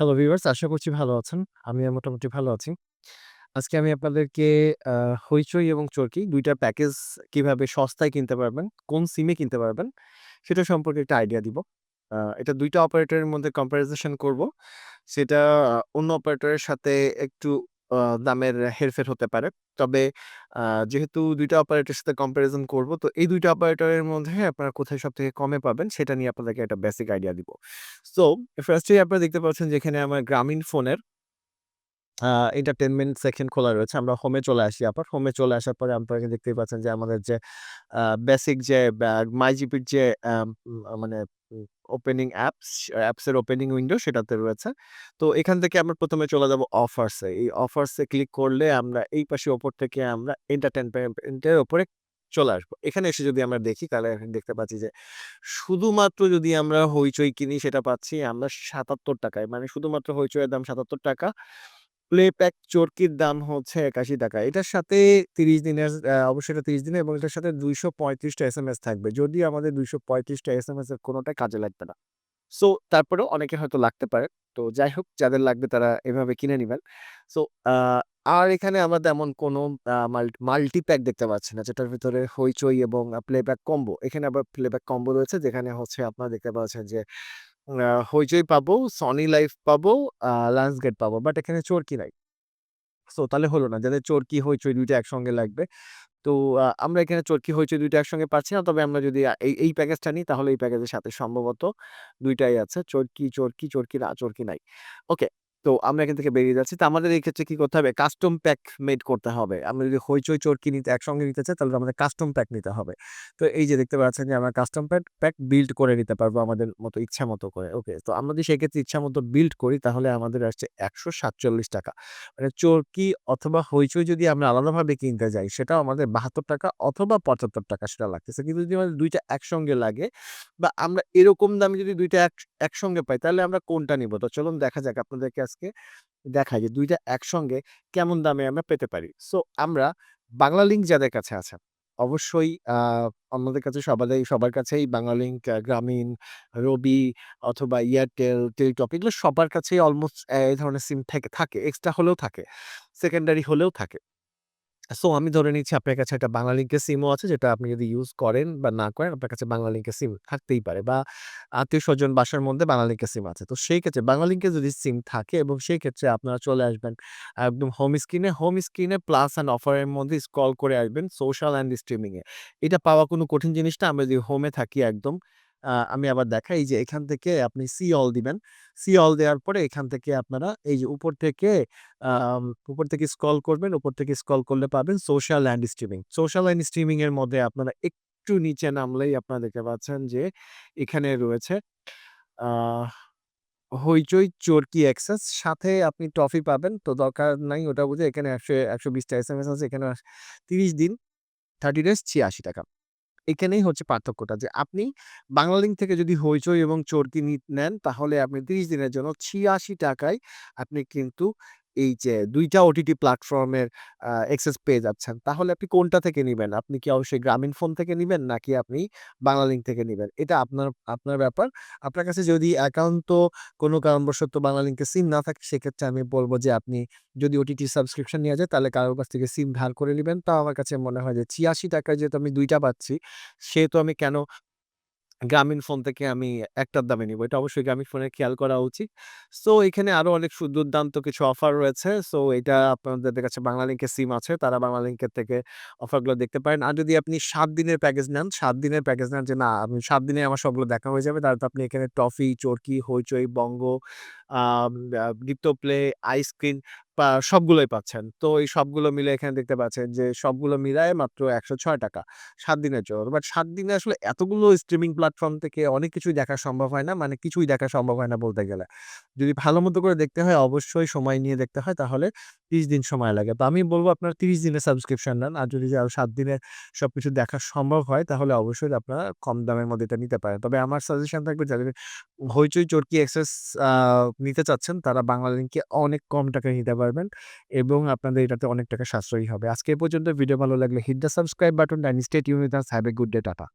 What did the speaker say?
Hello viewers আশা করছি ভালো আছেন। আমি মোটামুটি ভালো আছি। আজকে আমি আপনাদেরকে হইচই এবং চরকি দুইটা প্যাকেজ কীভাবে সস্তায় কিনতে পারবেন, কোন সিমে কিনতে পারবেন সেটা সম্পর্কে একটা আইডিয়া দিব। এটা দুইটা অপারেটরের মধ্যে কম্পারিজেশন করব। সেটা অন্য অপারেটরের সাথে একটু দামের হেরফের হতে পারে। তবে যেহেতু ২ টা অপারেটরের সাথে কম্প্যারিজন করব, তো এই ২ টা অপারেটরের মধ্যে আপনারা কোথায় সবথেকে কমে পাবেন, সেটা নিয়ে আপনাদেরকে একটা বেসিক আইডিয়া দিব। সো ফার্স্টেই আপনারা দেখতে পাচ্ছেন যে এখানে আমার গ্রামীণ ফোনের আ এন্টারটেইনমেন্ট সেকশন খোলা রয়েছে। আমরা হোমে চলে আসি আবার। হোমে চলে আসার পরে আপনারা দেখতেই পাচ্ছেন যে আমাদের যে বেসিক যে মাইজিপির যে মানে ওপেনিং অ্যাপস, অ্যাপসের ওপেনিং উইন্ডো সেটাতে রয়েছে। তো এখান থেকে আমরা প্রথমে চলে যাব অফার্সে এই অফার্সে ক্লিক করলে আমরা এই পাশে ওপর থেকে আমরা এন্টারটেনমেন্টের ওপরে চলে আসব। এখানে এসে যদি আমরা দেখি তাহলে দেখতে পাচ্ছি যে শুধুমাত্র যদি আমরা হইচই কিনি সেটা পাচ্ছি আমরা ৳৭৭ মানে শুধুমাত্র হইচইয়ের দাম সাতাত্তর দাম ৳৭৭ প্লেব্যাক চরকির দাম হচ্ছে ৳৮১ এটার সাথে ৩০ দিনের অবশ্যই এটা ৩০ দিনের এবং এটার সাথে দুইশো পঁয়ত্রিশটা এস এম এস থাকবে। যদিও আমাদের ২৩৫ টা এসএমএস এর কোনটাই কাজে লাগবে না। সো, তারপরেও অনেকের হয়তো লাগতে পারে। তো যাই হোক, যাদের লাগবে তারা এভাবে কিনে নেবেন সো আর এখানে আমরা তেমন কোনো মাল্টি প্যাক দেখতে পাচ্ছি না, যেটার ভিতরে হইচই এবং প্লেব্যাক কম্বো। এখানে আবার প্লেব্যাক কম্বো রয়েছে, যেখানে হচ্ছে আপনারা দেখতে পাচ্ছেন যে হইচই পাবো, সনি লাইফ পাবো, লাঞ্চ গেট পাবো। বাট এখানে চোরকি নাই। সো তাহলে হলো না। যাদের চোরকি হইচই ২ টা একসঙ্গে লাগবে। তো আমরা এখানে চরকি, হইচই ২ টা একসঙ্গে পাচ্ছি না। তবে আমরা যদি এই, এই প্যাকেজটা নিই তাহলে এই প্যাকেজের সাথে সম্ভবত ২ টাই আছে। চরকি, চোরকি চোরকি না, চোরকি নাই। ওকে। তো আমরা এখান থেকে বেরিয়ে যাচ্ছি। তো আমাদের এই ক্ষেত্রে কি করতে হবে? কাস্টম প্যাক মেড করতে হবে। আমরা যদি হইচই, চরকি নিতে একসঙ্গে নিতে চাই তাহলে আমাদের কাস্টম প্যাক নিতে হবে। তো এই যে দেখতে পাচ্ছেন যে আমরা কাস্টম প্যাক প্যাক বিল্ড করে নিতে পারব আমাদের মতো ইচ্ছা মতো করে। ওকে। তো আমরা যদি সেক্ষেত্রে ইচ্ছা মতো বিল্ড করি তাহলে আমাদের আসছে ৳১৪৭ মানে চরকি অথবা হইচই যদি আমরা আলাদাভাবে কিনতে যাই সেটাও আমাদের ৳৭২ অথবা ৳৭৫ সেটা লাগতেছে। কিন্তু যদি আমাদের দুইটা একসঙ্গে লাগে বা আমরা এরকম দামে যদি দুইটা এক একসঙ্গে পাই তাহলে আমরা কোনটা নিবো? তো চলুন দেখা যাক আপনাদেরকে আজকে দেখাই যে দুইটা একসঙ্গে কেমন দামে আমরা পেতে পারি। সো আমরা বাংলা লিঙ্ক যাদের কাছে আছে অবশ্যই আমাদের কাছে সবারই সবার কাছেই বাংলা লিঙ্ক গ্রামীণ, রবি অথবা এয়ারটেল, টেলিটক এগুলো সবার কাছেই অলমোস্ট এই ধরনের সিম থেকে থাকে। এক্সট্রা হলেও থাকে। সেকেন্ডারি হলেও থাকে। সো আমি ধরে নিচ্ছি আপনার কাছে একটা বাংলালিংকের সিমও আছে যেটা আপনি যদি ইউজ করেন বা না করেন আপনার কাছে বাংলালিংকের সিম থাকতেই পারে বা আত্মীয় স্বজন বাসার মধ্যে বাংলালিংকের সিম আছে। তো সেই ক্ষেত্রে বাংলালিংকের যদি সিম থাকে এবং সেই ক্ষেত্রে আপনারা চলে আসবেন একদম হোম স্ক্রিনে, হোম স্ক্রিনে প্লাস অ্যান্ড অফারের মধ্যে স্ক্রল করে আসবেন সোশ্যাল অ্যান্ড স্ট্রিমিংয়ে এটা পাওয়া কোনো কঠিন জিনিস না। আমরা যদি হোমে থাকি একদম আমি আবার দেখাই যে এখান থেকে আপনি সি অল দিবেন। সি অল দেওয়ার পরে এখান থেকে আপনারা এই যে উপর থেকে উপর থেকে স্কল করবেন। উপর থেকে স্কল করলে পাবেন social and streaming. Social and streaming এর মধ্যে আপনারা একটু নিচে নামলেই আপনারা দেখতে পাচ্ছেন যে এখানে রয়েছে হইচই, চরকি অ্যাক্সেস সাথে আপনি টফি পাবেন। তো দরকার নাই ওটা বুঝে এখানে একশো একশো বিশটা এস এম এস আছে। এখানে ৩০ দিন 30 ডেজ ৳৮৬ এখানেই হচ্ছে পার্থক্যটা যে, আপনি বাংলালিংক থেকে যদি হইচই এবং চর্কি নেন, তাহলে আপনি ৩০ দিনের জন্য ছিয়াশি টাকায় আপনি কিন্তু এই যে দুইটা ওটিটি প্ল্যাটফর্মের অ্যাক্সেস পেয়ে যাচ্ছেন। তাহলে আপনি কোনটা থেকে নিবেন? আপনি কি অবশ্যই গ্রামীণ ফোন থেকে নিবেন, নাকি আপনি বাংলালিংক থেকে নিবেন? এটা আপনার আপনার ব্যাপার। আপনার কাছে যদি একান্ত কোনো কারণবশত বাংলালিংকের সিম না থাকে, সেক্ষেত্রে আমি বলব যে আপনি যদি ওটিটি সাবস্ক্রিপশন নেওয়া যায়, তাহলে কারোর কাছ থেকে সিম ধার করে নেবেন তাও আমার কাছে মনে হয় যে ৳৮৬ যেহেতু আমি ২ টা পাচ্ছি, সেহেতু আমি কেন গ্রামীণ ফোন থেকে আমি একটার দামে নিবো। এটা অবশ্যই গ্রামীণ ফোনে খেয়াল করা উচিত। সো এখানে আরও অনেক সু দুর্দান্ত কিছু অফার রয়েছে। সো এটা আপনাদের কাছে বাংলালিংকের সিম আছে তারা বাংলালিংকের থেকে অফারগুলো দেখতে পারেন। আর যদি আপনি সাত দিনের প্যাকেজ নেন, সাত দিনের প্যাকেজ নেন যে না আমি ৭ দিনে আমার সবগুলো দেখা হয়ে যাবে তাহলে তো আপনি এখানে টফি, চরকি, হইচই, বঙ্গ, আম প্লে, আইস্ক্রিন পা সবগুলোই পাচ্ছেন। তো এই সবগুলো মিলে এখানে দেখতে পাচ্ছেন যে সবগুলো মিলায়ে মাত্র ৳১০৬ ৭ দিনের জন্য। বাট ৭ দিনে আসলে এতগুলো স্ট্রিমিং প্ল্যাটফর্ম থেকে অনেক কিছুই দেখা সম্ভব হয় না। মানে কিছুই দেখা সম্ভব হয় না বলতে গেলে। যদি ভালো মতো করে দেখতে হয় অবশ্যই সময় নিয়ে দেখতে হয় তাহলে ৩০ দিন সময় লাগে। তো আমি বলব আপনারা ৩০ দিনের সাবস্ক্রিপশন নেন। আর যদি আরও ৭ দিনে সবকিছু দেখা সম্ভব হয় তাহলে অবশ্যই আপনারা কম দামের মধ্যে এটা নিতে পারেন। তবে আমার সাজেশন থাকবে যাদের হইচই, চরকি অ্যাক্সেস আ নিতে চাচ্ছেন, তারা বাংলালিংকে অনেক কম টাকায় নিতে পারবেন এবং আপনাদের এটাতে অনেক টাকা সাশ্রয়ী হবে। আজকে পর্যন্ত ভিডিও ভালো লাগলে hit the subscribe button and stay tuned have a good day. Tata.